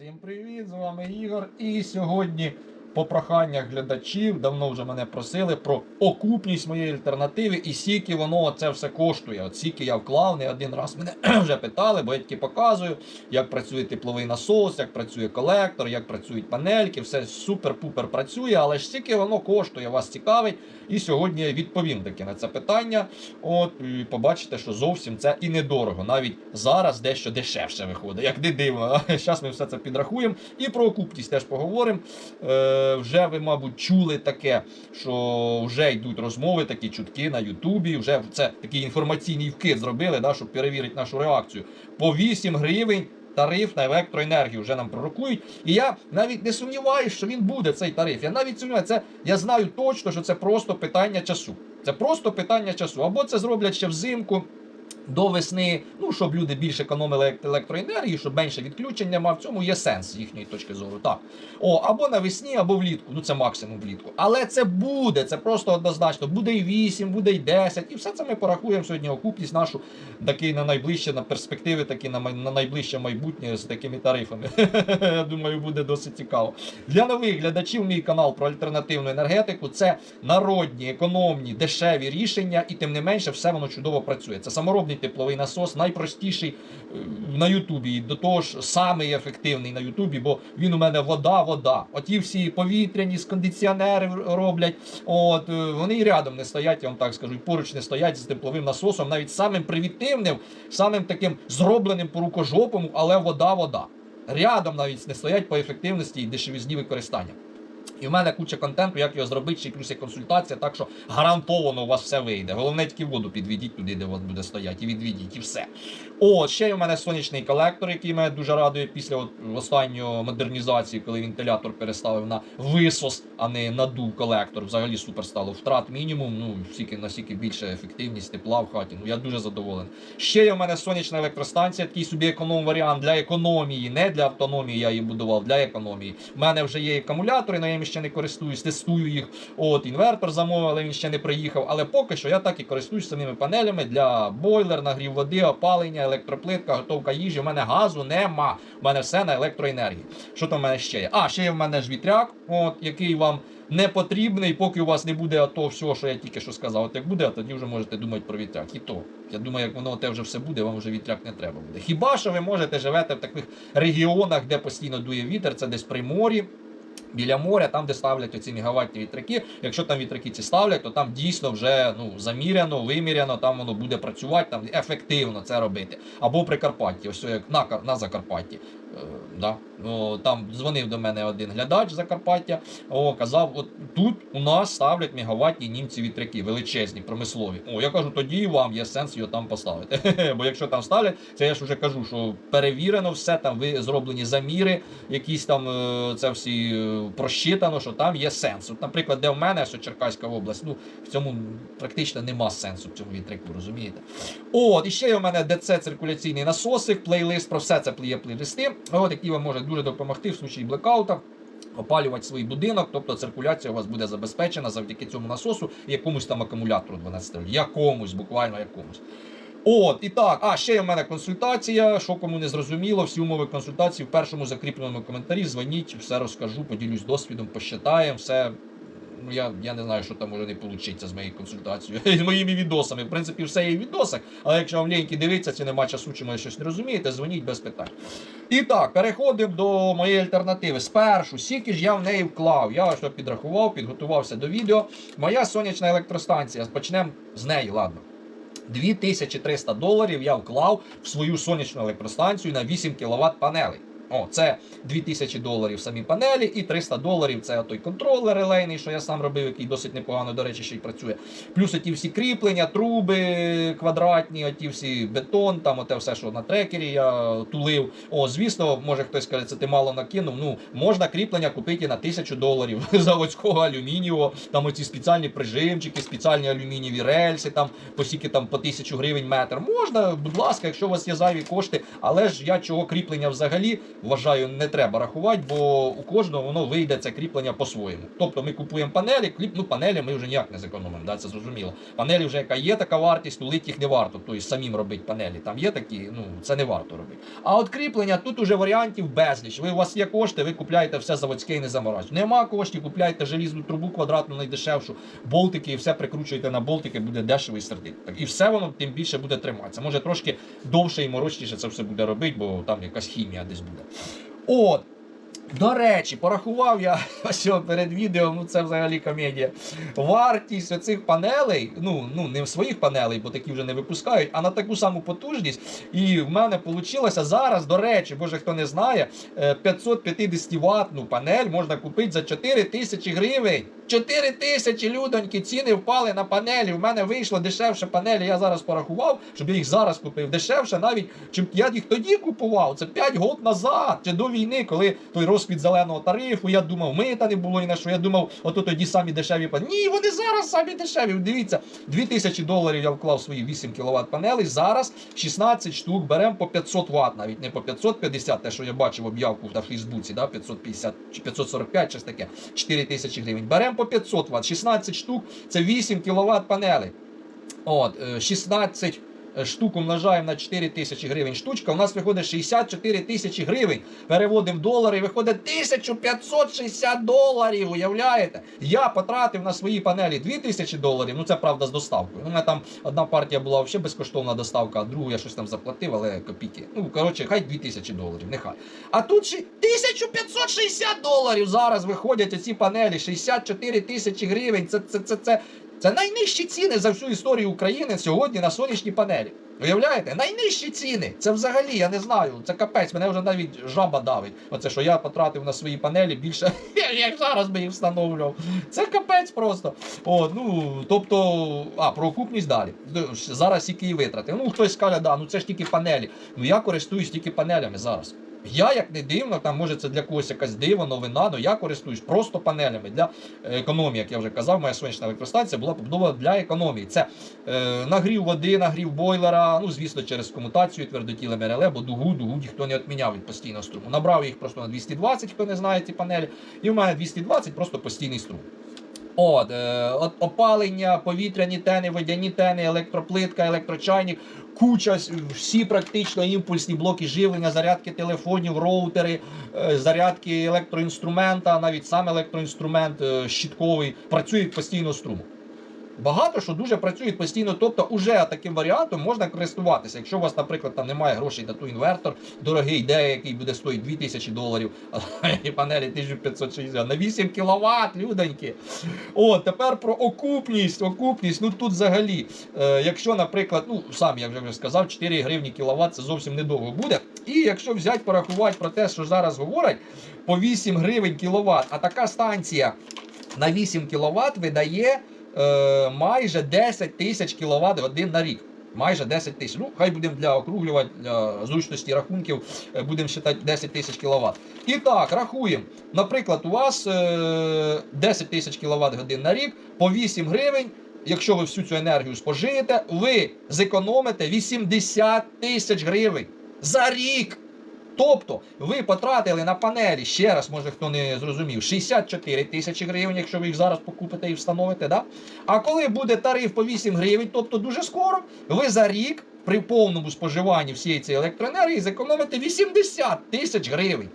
Всім привіт! З вами Ігор. І сьогодні по проханнях глядачів давно вже мене просили про окупність моєї альтернативи і скільки воно це все коштує. От скільки я вклав, не один раз мене вже питали, бо я тільки показую, як працює тепловий насос, як працює колектор, як працюють панельки, все супер-пупер працює, але ж скільки воно коштує, вас цікавить. І сьогодні я відповім таки на це питання. От і побачите, що зовсім це і недорого. Навіть зараз дещо дешевше виходить. Як не дивно. Зараз ми все це підрахуємо. І про окупність теж поговоримо. Вже ви, мабуть, чули таке, що вже йдуть розмови, такі чутки на Ютубі. Вже це такий інформаційний вкид зробили, да, щоб перевірити нашу реакцію. По 8 гривень. Тариф на електроенергію вже нам пророкують. І я навіть не сумніваюся, що він буде цей тариф. Я навіть сумніваюся, це я знаю точно, що це просто питання часу. Це просто питання часу. Або це зроблять ще взимку. До весни, ну щоб люди більше економили елект- електроенергії, щоб менше відключень нема. В цьому є сенс з їхньої точки зору. Так. О, або навесні, або влітку. Ну це максимум влітку. Але це буде, це просто однозначно. Буде і 8, буде і 10. І все це ми порахуємо сьогодні окупність нашу такий на найближче, на перспективи, такі на, на найближче майбутнє з такими тарифами. Я думаю, буде досить цікаво. Для нових глядачів мій канал про альтернативну енергетику це народні, економні, дешеві рішення, і тим не менше, все воно чудово працює. Це саморобний тепловий насос, найпростіший е, на Ютубі. До того ж, самий ефективний на Ютубі, бо він у мене вода, вода. Оті всі повітряні з кондиціонери роблять. От е, вони і рядом не стоять, я вам так скажу, поруч не стоять з тепловим насосом, навіть самим примітивним, самим таким зробленим по рукожопому, але вода, вода. Рядом навіть не стоять по ефективності і дешевізні використання. І в мене куча контенту, як його зробити, ще плюс є консультація, так що гарантовано у вас все вийде. Головне тільки воду підведіть туди, де от буде стояти, і відведіть, і все. О, ще й у мене сонячний колектор, який мене дуже радує після от останньої модернізації, коли вентилятор переставив на висос, а не надув колектор. Взагалі супер стало. Втрат мінімум, ну стільки настільки більше ефективність тепла в хаті. Ну я дуже задоволений. Ще є у мене сонячна електростанція, такий собі економ варіант для економії, не для автономії. Я її будував, для економії. У мене вже є акумулятори, але я ще не користуюсь, тестую їх. От інвертор але він ще не приїхав. Але поки що я так і користуюсь самими панелями для бойлер, нагрів води, опалення, електроплитка, готовка їжі. У мене газу нема. У мене все на електроенергії. Що там в мене ще є? А, ще є в мене ж вітряк, от, який вам не потрібний, поки у вас не буде того всього, що я тільки що сказав. От як буде, тоді вже можете думати про вітряк. І то. Я думаю, як воно те вже все буде, вам вже вітряк не треба буде. Хіба що ви можете живете в таких регіонах, де постійно дує вітер, це десь при морі. Біля моря, там, де ставлять оці мегаваттні вітряки. Якщо там вітряки ці ставлять, то там дійсно вже ну заміряно, виміряно, там воно буде працювати, там ефективно це робити. Або при Карпатті, ось як на, на Закарпатті. Да. ну, там дзвонив до мене один глядач Закарпаття. О, казав, от тут у нас ставлять мегаваттні німці вітряки, величезні, промислові. О, я кажу, тоді вам є сенс його там поставити. Бо якщо там ставлять, це я ж вже кажу, що перевірено все, там ви зроблені заміри, якісь там е, це всі е, просчитано, що там є сенс. От, наприклад, де в мене, що Черкаська область, ну в цьому практично нема сенсу в цьому вітряку, розумієте? От, і ще є у мене ДЦ циркуляційний насосик, плейлист, про все це є плейлисти, от, вам може дуже допомогти в случаї блекаута. Опалювати свій будинок, тобто циркуляція у вас буде забезпечена завдяки цьому насосу і якомусь там акумулятору 12 вольт. Якомусь, буквально якомусь. От, і так, а ще є в мене консультація. Що кому не зрозуміло, всі умови консультації в першому закріпленому коментарі. Дзвоніть, все розкажу, поділюсь досвідом, посчитаємо, все. Ну, я, я не знаю, що там може не вийти з моєю консультацією, з моїми відосами. В принципі, все є в відосах, але якщо вам ліньки дивитися, чи нема часу, чи може щось не розумієте, дзвоніть без питань. І так, переходимо до моєї альтернативи. Спершу, скільки ж я в неї вклав. Я ось підрахував, підготувався до відео. Моя сонячна електростанція. Почнемо з неї, ладно. 2300 доларів я вклав в свою сонячну електростанцію на 8 кВт панелей. О, це 2000 доларів самі панелі і 300 доларів це той контролер релейний, що я сам робив, який досить непогано, до речі, ще й працює. Плюс ті всі кріплення, труби квадратні, оті всі бетон, там оте все, що на трекері я тулив. О, звісно, може хтось каже, це ти мало накинув. Ну, можна кріплення купити на 1000 доларів заводського алюмінієвого, там оці спеціальні прижимчики, спеціальні алюмінієві рельси, там по скільки там по 1000 гривень метр. Можна, будь ласка, якщо у вас є зайві кошти, але ж я чого кріплення взагалі вважаю, не треба рахувати, бо у кожного воно вийде це кріплення по-своєму. Тобто ми купуємо панелі, кліп, ну панелі ми вже ніяк не зекономимо, да, це зрозуміло. Панелі вже яка є така вартість, то лить їх не варто, тобто самим робити панелі. Там є такі, ну це не варто робити. А от кріплення тут уже варіантів безліч. Ви у вас є кошти, ви купляєте все заводське і не заморачуєте. Нема коштів, купляєте желізну трубу квадратну найдешевшу, болтики і все прикручуєте на болтики, буде дешево і. Так і все воно тим більше буде триматися. Може трошки довше і морочніше це все буде робити, бо там якась хімія десь буде. От. До речі, порахував я ось перед відео, ну це взагалі комедія. Вартість оцих панелей, ну, ну не своїх панелей, бо такі вже не випускають, а на таку саму потужність. І в мене вийшло зараз, до речі, боже, хто не знає, е, 550 ваттну панель можна купити за 4 тисячі гривень. 4 тисячі людоньки, ціни впали на панелі. У мене вийшло дешевше панелі. Я зараз порахував, щоб я їх зараз купив. Дешевше навіть, чим я їх тоді купував. Це 5 років назад, чи до війни, коли той розквіт зеленого тарифу. Я думав, мита не було ні на що. Я думав, ото тоді самі дешеві. Ні, вони зараз самі дешеві. Дивіться, 2000 доларів я вклав свої 8 кВт панелей. Зараз 16 штук беремо по 500 Вт, навіть не по 550, те, що я бачив об'явку на Фейсбуці, да, 550 чи 545, щось таке, 4000 гривень. Беремо по 500 Вт, 16 штук, це 8 кВт панелей. От, е, 16 штук умножаємо на 4 тисячі гривень штучка, у нас виходить 64 тисячі гривень. Переводимо в долари, виходить 1560 доларів. Уявляєте? Я потратив на свої панелі 2000 доларів. Ну це правда з доставкою. У мене там одна партія була взагалі безкоштовна доставка, а другу я щось там заплатив, але копійки. Ну, коротше, хай 2000 доларів, нехай. А тут ще 1560 доларів зараз виходять оці панелі, 64 тисячі гривень. Це, це, це, це, це найнижчі ціни за всю історію України сьогодні на сонячні панелі. Уявляєте? Найнижчі ціни. Це взагалі, я не знаю. Це капець, мене вже навіть жаба давить. Оце що я потратив на свої панелі більше, як зараз би їх встановлював. Це капець просто. О, ну, тобто, а, про окупність далі. Зараз тільки і витрати. Ну, хтось скаже, да, ну це ж тільки панелі. Ну я користуюсь тільки панелями зараз. Я, як не дивно, там може це для когось якась дива, новина, але я користуюсь просто панелями для е, економії, як я вже казав, моя сонячна електростанція була побудована для економії. Це е, нагрів води, нагрів бойлера, ну звісно, через комутацію твердотіле РЛЕ, бо дугу, дугу ніхто не відміняв від постійного струму. Набрав їх просто на 220, хто не знає ці панелі, і в мене 220 просто постійний струм. От, е, от опалення, повітряні тени, водяні тени, електроплитка, електрочайник, куча, всі практично імпульсні блоки живлення, зарядки телефонів, роутери, е, зарядки електроінструмента, навіть сам електроінструмент е, щитковий, працюють постійно струмом. Багато що дуже працюють постійно, тобто уже таким варіантом можна користуватися. Якщо у вас, наприклад, там немає грошей на той інвертор, дорогий, де який буде стоїть 2000 доларів, а панелі 1560 на 8 кВт, людоньки. О, тепер про окупність. Окупність, ну тут взагалі, е, якщо, наприклад, ну сам я вже сказав, 4 гривні кіловат це зовсім недовго буде. І якщо взяти порахувати про те, що зараз говорять, по 8 гривень кіловат, а така станція на 8 кВт видає е, майже 10 тисяч кВт годин на рік. Майже 10 тисяч. Ну, хай будемо для округлювання, для зручності рахунків, е, будемо вважати 10 тисяч кВт. І так, рахуємо. Наприклад, у вас е, 10 тисяч кВт годин на рік по 8 гривень. Якщо ви всю цю енергію спожиєте, ви зекономите 80 тисяч гривень за рік. Тобто ви потратили на панелі, ще раз, може хто не зрозумів, 64 тисячі гривень, якщо ви їх зараз покупите і встановите. Да? А коли буде тариф по 8 гривень, тобто дуже скоро, ви за рік при повному споживанні всієї цієї електроенергії зекономите 80 тисяч гривень.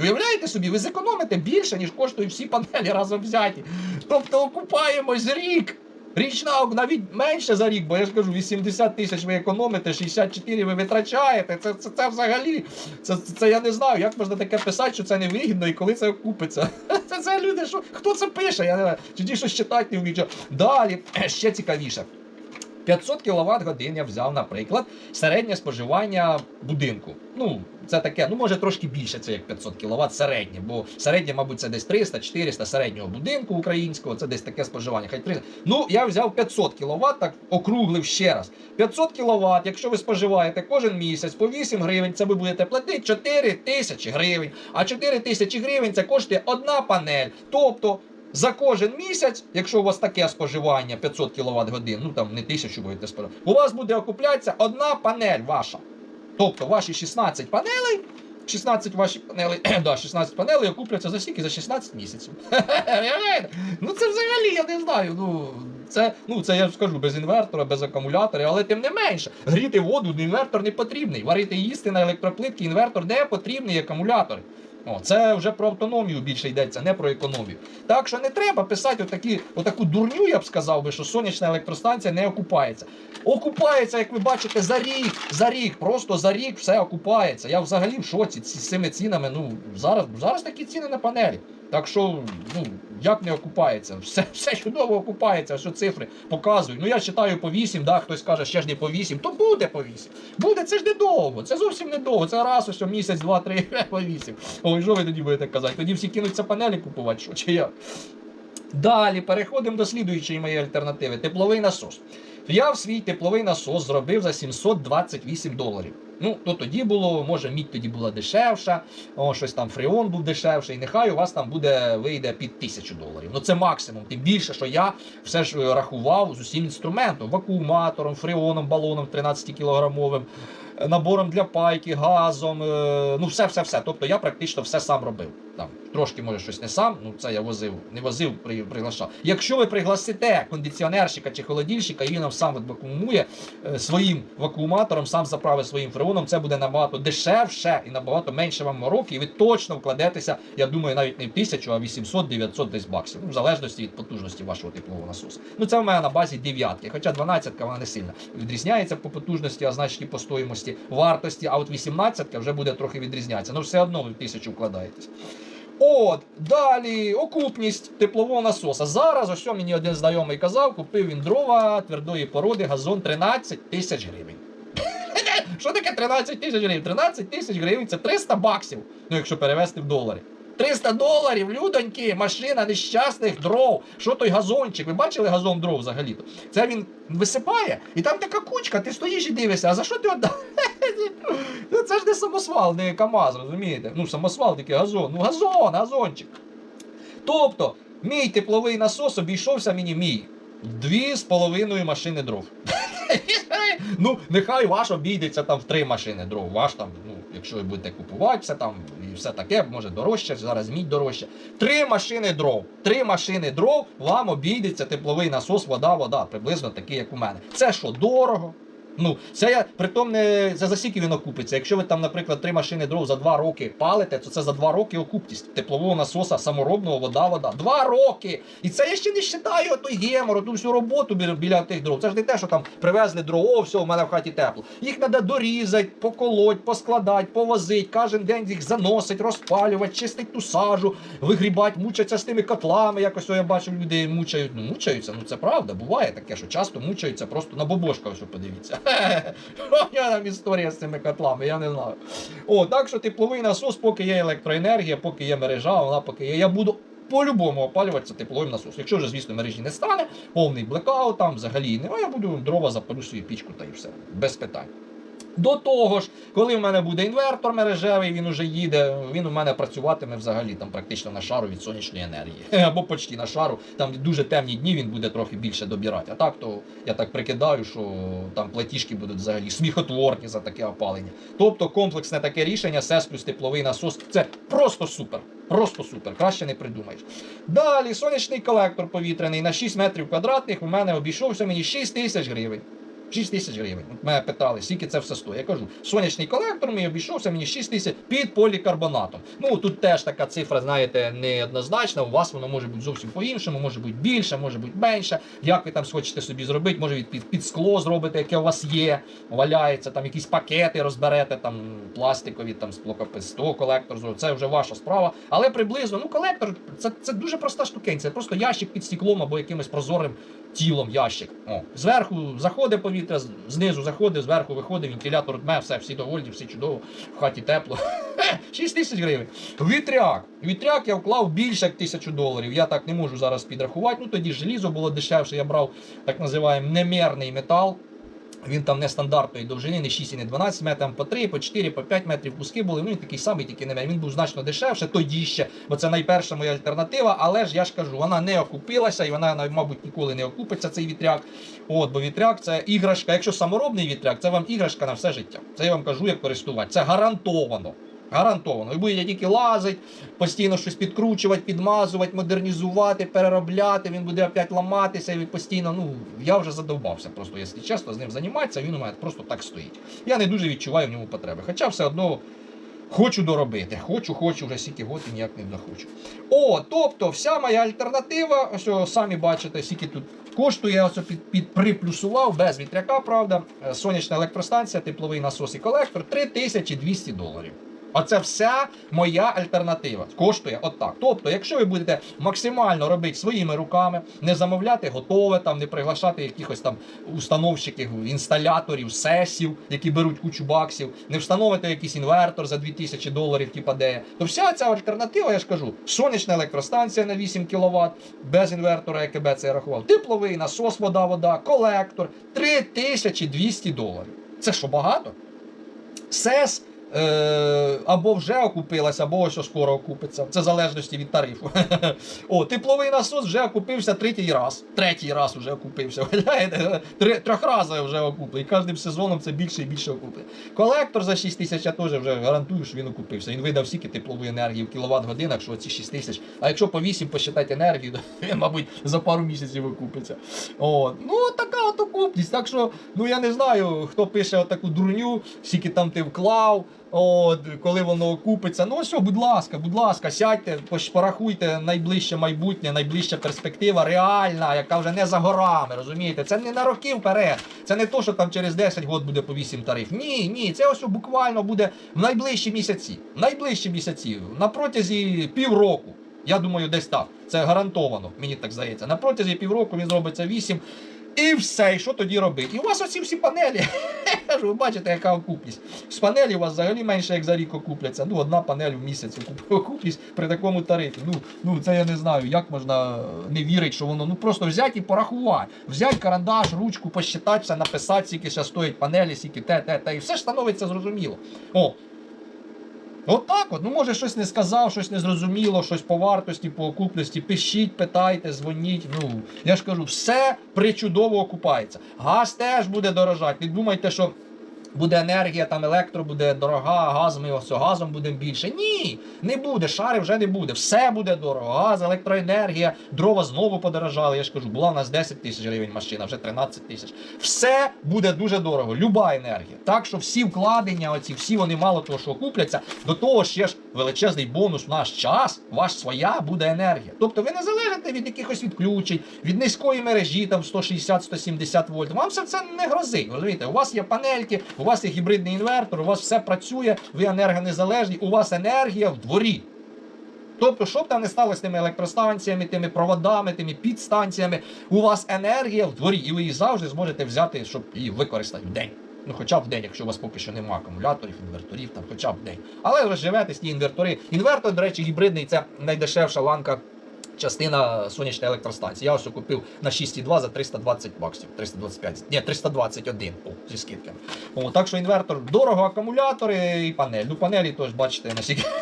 Уявляєте собі, ви зекономите більше, ніж коштують всі панелі разом взяті. Тобто окупаємось рік. Річна навіть менше за рік, бо я ж кажу, 80 тисяч ви економите, 64 ви витрачаєте. Це, це, це взагалі, це, це, я не знаю, як можна таке писати, що це невигідно і коли це окупиться. Це, це люди, що хто це пише? Я не знаю. Чи ті, що читати не вміють. Далі ще цікавіше. 500 кВт годин я взяв, наприклад, середнє споживання будинку. Ну, це таке, ну може трошки більше, це як 500 кВт середнє, бо середнє, мабуть, це десь 300-400 середнього будинку українського, це десь таке споживання. Хай 300. Ну, я взяв 500 кВт, так округлив ще раз. 500 кВт, якщо ви споживаєте кожен місяць по 8 гривень, це ви будете платити 4 тисячі гривень. А 4 тисячі гривень це коштує одна панель. Тобто за кожен місяць, якщо у вас таке споживання 500 кВт годин, ну там не тисячу будете споживати, у вас буде окуплятися одна панель ваша. Тобто ваші 16 панелей 16 ваші панели, да, 16 панелей окупляться за скільки? За 16 місяців. Ну це взагалі, я не знаю. Ну це, ну це я скажу, без інвертора, без акумулятора, але тим не менше, гріти воду інвертор не потрібний. Варити їсти на електроплитки, інвертор не потрібний акумулятори. О, це вже про автономію більше йдеться, не про економію. Так що не треба писати отакі, отаку дурню, я б сказав би, що сонячна електростанція не окупається. Окупається, як ви бачите, за рік, за рік, просто за рік все окупається. Я взагалі в шоці з цими цінами. Ну зараз, зараз такі ціни на панелі. Так що, ну як не окупається? Все, все чудово окупається, що цифри показують. Ну я читаю по 8, да, хтось каже, ще ж не по 8, то буде по 8. Буде, це ж недовго, це зовсім недовго. Це раз ось місяць, два, три, по 8. Ой, що ви тоді будете казати? Тоді всі кинуться панелі купувати, що чи як? Далі переходимо до слідуючої моєї альтернативи тепловий насос. Я в свій тепловий насос зробив за 728 доларів. Ну, то тоді було, може, мідь тоді була дешевша, о, щось там фреон був дешевший. Нехай у вас там буде вийде під 1000 доларів. Ну це максимум. Тим більше, що я все ж е, рахував з усім інструментом: вакууматором, фреоном, балоном 13 кілограмовим, е, набором для пайки, газом. е, Ну, все, все, все. Тобто я практично все сам робив. Там трошки може щось не сам. Ну це я возив, не возив, при, приглашав. Якщо ви пригласите кондиціонерщика чи холодильщика, і він нам сам вакуумує своїм вакууматором, сам заправить своїм фреоном, це буде набагато дешевше і набагато менше вам мороки, і ви точно вкладетеся, я думаю, навіть не в тисячу, а 800-900 десь баксів. Ну, в залежності від потужності вашого теплового насосу. Ну це в мене на базі дев'ятки, хоча 12 вона не сильно відрізняється по потужності, а значить і по стоїмості вартості. А от 18 вже буде трохи відрізнятися. Ну все одно ви в тисячу вкладаєтесь. От, далі, окупність теплового насоса. Зараз, ось мені один знайомий казав, купив він дрова твердої породи, газон 13 тисяч гривень. Що таке 13 тисяч гривень? 13 тисяч гривень це 300 баксів, ну якщо перевести в долари. 300 доларів, людоньки, машина нещасних дров. Що той газончик? Ви бачили газон дров взагалі-то? Це він висипає, і там така кучка, ти стоїш і дивишся, а за що ти віддав? Ну, Це ж не самосвал, не КАМАЗ, розумієте? Ну, самосвал такий газон. Ну, газон, газончик. Тобто, мій тепловий насос обійшовся мені мій. Дві з половиною машини дров. ну, нехай ваш обійдеться там в три машини дров. Ваш там, ну, якщо ви будете купувати все там і все таке, може дорожче, зараз мідь дорожче. Три машини дров. Три машини дров вам обійдеться тепловий насос, вода, вода, приблизно такий, як у мене. Це що, дорого? Ну, це я притом не це за скільки він окупиться. Якщо ви там, наприклад, три машини дров за два роки палите, то це за два роки окупність теплового насоса саморобного вода, вода. Два роки! І це я ще не вважаю той гемор, ту всю роботу біля, біля тих дров. Це ж не те, що там привезли дров, о, все, у мене в хаті тепло. Їх треба дорізати, поколоть, поскладати, повозити, кожен день їх заносить, розпалювати, чистить ту сажу, вигрібати, мучаться з тими котлами. Якось о, я бачив, люди мучають. Ну, мучаються, ну це правда, буває таке, що часто мучаються просто на бобошка, ось подивіться. Я там історія з цими котлами, я не знаю. О, так що тепловий насос, поки є електроенергія, поки є мережа, вона поки є. Я буду по-любому опалюватися тепловим насосом. Якщо вже, звісно, мережі не стане, повний блекаут, там взагалі не, я буду дрова запалю свою пічку та і все. Без питань. До того ж, коли в мене буде інвертор мережевий, він уже їде, він у мене працюватиме взагалі там практично на шару від сонячної енергії. Або почти на шару. Там дуже темні дні він буде трохи більше добирати. А так, то я так прикидаю, що там платіжки будуть взагалі сміхотворні за таке опалення. Тобто комплексне таке рішення, СЕС плюс тепловий насос, це просто супер. Просто супер, краще не придумаєш. Далі сонячний колектор повітряний на 6 метрів квадратних у мене обійшовся мені 6 тисяч гривень. 6 тисяч гривень. Мене питали, скільки це все стоїть. Я кажу, сонячний колектор мій обійшовся мені 6 тисяч під полікарбонатом. Ну тут теж така цифра, знаєте, неоднозначна. У вас воно може бути зовсім по-іншому, може бути більше, може бути менше. Як ви там хочете собі зробити, може від під, під скло зробите, яке у вас є, валяється, там якісь пакети розберете, там пластикові, там склопепесто, колектор зробите. Це вже ваша справа. Але приблизно, ну колектор це, це дуже проста штукень. Це просто ящик під стеклом або якимось прозорим тілом ящик. О, зверху заходить повітря, знизу заходить, зверху виходить, вентилятор дме, все, всі довольні, всі чудово, в хаті тепло. 6 тисяч гривень. Вітряк. Вітряк я вклав більше як тисячу доларів. Я так не можу зараз підрахувати. Ну тоді желізо було дешевше. Я брав так називаємо немірний метал. Він там не стандартної довжини, не 6 і не 12 метрів, по 3, по 4, по 5 метрів куски були. Ну, він такий самий, тільки не менше. Він був значно дешевше, тоді ще, бо це найперша моя альтернатива. Але ж я ж кажу, вона не окупилася і вона, мабуть, ніколи не окупиться цей вітряк. От, бо вітряк це іграшка. Якщо саморобний вітряк, це вам іграшка на все життя. Це я вам кажу як користувач. Це гарантовано. Гарантовано. Ви будете тільки лазити, постійно щось підкручувати, підмазувати, модернізувати, переробляти. Він буде опять ламатися, і постійно. Ну я вже задовбався. Просто, якщо чесно, з ним займатися, він у мене просто так стоїть. Я не дуже відчуваю в ньому потреби. Хоча все одно. Хочу доробити, хочу, хочу, вже стільки год і ніяк не дохочу. О, тобто, вся моя альтернатива, ось самі бачите, скільки тут коштує, ось під, під приплюсував, без вітряка, правда. Е, Сонячна електростанція, тепловий насос і колектор 3200 доларів. Оце вся моя альтернатива. Коштує отак. Тобто, якщо ви будете максимально робити своїми руками, не замовляти готове, там, не приглашати якихось там установщиків, інсталяторів, сесів, які беруть кучу баксів, не встановити якийсь інвертор за 2000 доларів, типа де, то вся ця альтернатива, я ж кажу, сонячна електростанція на 8 кВт, без інвертора, ЕКБ це я рахував, тепловий насос, вода, вода, колектор 3200 доларів. Це що багато? СЕС або вже окупилась, або ось скоро окупиться. Це в залежності від тарифу. О, тепловий насос вже окупився третій раз. Третій раз вже окупився. Трьохразово вже окупив. І кожним сезоном це більше і більше окупить. Колектор за 6 тисяч я теж вже гарантую, що він окупився. Він видав стільки теплової енергії в кіловат годинах, що ці 6 тисяч. А якщо по 8 посчитати енергію, то він, мабуть, за пару місяців окупиться. О, ну така от окупність. Так що, ну я не знаю, хто пише отаку дурню, скільки там ти вклав. От, коли воно окупиться. Ну що, будь ласка, будь ласка, сядьте, порахуйте найближче майбутнє, найближча перспектива, реальна, яка вже не за горами, розумієте? Це не на роки вперед. Це не то, що там через 10 років буде по 8 тариф. Ні, ні, це ось буквально буде в найближчі місяці. В найближчі місяці, на протязі півроку. Я думаю, десь так. Це гарантовано, мені так здається. На протязі півроку він зробиться 8. І все, і що тоді робити? І у вас оці всі панелі. Ви бачите, яка окупність. З панелі у вас взагалі менше, як за рік окупляться. Ну, одна панель в місяць окупність при такому тарифі. Ну, ну це я не знаю, як можна не вірити, що воно. Ну просто взяти і порахувати. Взяти карандаш, ручку, посчитати написати, скільки ще стоять панелі, скільки те, те, те. І все ж становиться зрозуміло. О, От так от, ну може щось не сказав, щось не зрозуміло, щось по вартості, по окупності. Пишіть, питайте, дзвоніть. Ну я ж кажу, все причудово окупається. Газ теж буде дорожати. Не думайте, що. Буде енергія, там електро буде дорога, газ ми ось газом будемо більше. Ні, не буде, шари вже не буде. Все буде дорого. Газ, електроенергія, дрова знову подорожали. Я ж кажу, була у нас 10 тисяч гривень машина, вже 13 тисяч. Все буде дуже дорого. Люба енергія. Так що всі вкладення, оці всі вони мало того, що окупляться, до того ще ж величезний бонус в наш час, ваш своя буде енергія. Тобто ви не залежите від якихось відключень, від низької мережі, там 160-170 вольт. Вам все це не грозить. Розумієте, у вас є панельки, у вас є гібридний інвертор, у вас все працює, ви енергонезалежні, у вас енергія в дворі. Тобто, що б там не сталося з тими електростанціями, тими проводами, тими підстанціями, у вас енергія в дворі, і ви її завжди зможете взяти, щоб її використати в день. Ну, хоча б в день, якщо у вас поки що немає акумуляторів, інверторів, там хоча б в день. Але ви живете з ті інвертори. Інвертор, до речі, гібридний це найдешевша ланка. Частина сонячної електростанції. Я ось купив на 6,2 за 320 баксів. 325. Ні, 321 о, зі скидками. О, так що інвертор дорого, акумулятори і панель. Ну, панелі теж бачите наскільки.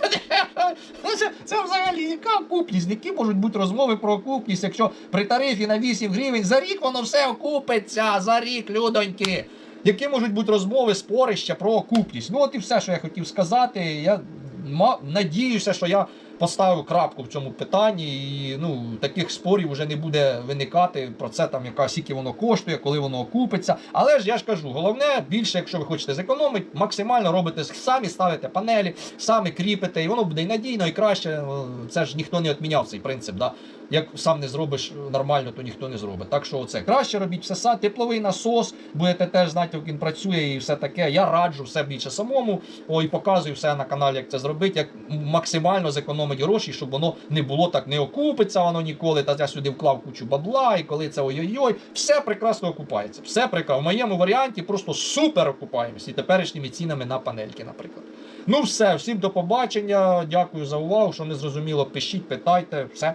Ну, Це, це взагалі яка окупність? Які можуть бути розмови про окупність, якщо при тарифі на 8 гривень за рік воно все окупиться, за рік, людоньки. Які можуть бути розмови, спорища про окупність? Ну от і все, що я хотів сказати. Я надіюся, що я поставив крапку в цьому питанні, і ну таких спорів вже не буде виникати про це, там яка скільки воно коштує, коли воно окупиться. Але ж я ж кажу, головне більше, якщо ви хочете зекономити, максимально робите самі ставите панелі, самі кріпите, і воно буде і надійно, і краще. Це ж ніхто не відміняв цей принцип. Да? Як сам не зробиш нормально, то ніхто не зробить. Так що це краще робіть все сам. Тепловий насос, будете теж знати, як він працює і все таке. Я раджу все більше самому. Ой, показую все на каналі, як це зробити, як максимально зекономити гроші, щоб воно не було так, не окупиться воно ніколи. Та я сюди вклав кучу бабла, і коли це ой-ой-ой, все прекрасно окупається. Все прекрасно. В моєму варіанті просто супер окупаємося і теперішніми цінами на панельки, наприклад. Ну все, всім до побачення. Дякую за увагу. Що не зрозуміло, пишіть, питайте. Все.